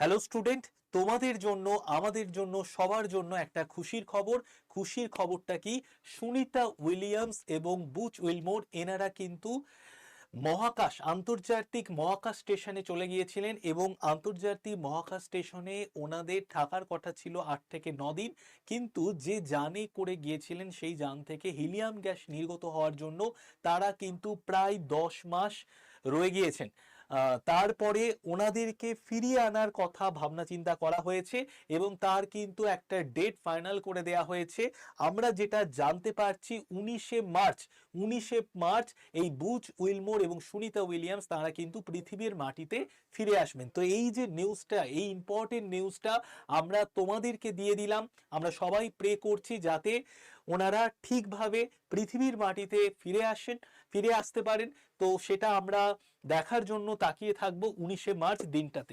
Hello student তোমাদের জন্য, আমাদের জন্য, সবার জন্য একটা খুশির খবর। খুশির খবরটা কি? সুনিতা উইলিয়ামস এবং বুচ উইলমোর এনারা কিন্তু মহাকাশ, আন্তর্জাতিক মহাকাশ স্টেশনে চলে গিয়েছিলেন এবং আন্তর্জাতিক মহাকাশ স্টেশনে ওনাদের থাকার কথা ছিল আট থেকে ন দিন। কিন্তু যে যানে করে গিয়েছিলেন, সেই যান থেকে হিলিয়াম গ্যাস নির্গত হওয়ার জন্য তারা কিন্তু প্রায় দশ মাস রয়ে গিয়েছেন। তারপরে ওনাদেরকে ফিরিয়ে আনার কথা ভাবনা চিন্তা করা হয়েছে এবং তার কিন্তু একটা ডেট ফাইনাল করে দেয়া হয়েছে। আমরা যেটা জানতে পারছি উনিশে মার্চ উনিশে মার্চ এই বুচ, উইলমোর এবং সুনিতা উইলিয়ামস তারা কিন্তু পৃথিবীর মাটিতে ফিরে আসবেন। তো এই যে নিউজটা এই ইম্পর্টেন্ট নিউজটা আমরা তোমাদেরকে দিয়ে দিলাম। আমরা সবাই প্রে করছি যাতে ওনারা ঠিকভাবে পৃথিবীর মাটিতে ফিরে আসেন, ফিরে আসতে পারেন। তো সেটা আমরা দেখার জন্য তাকিয়ে থাকব উনিশে মার্চ দিনটাতে।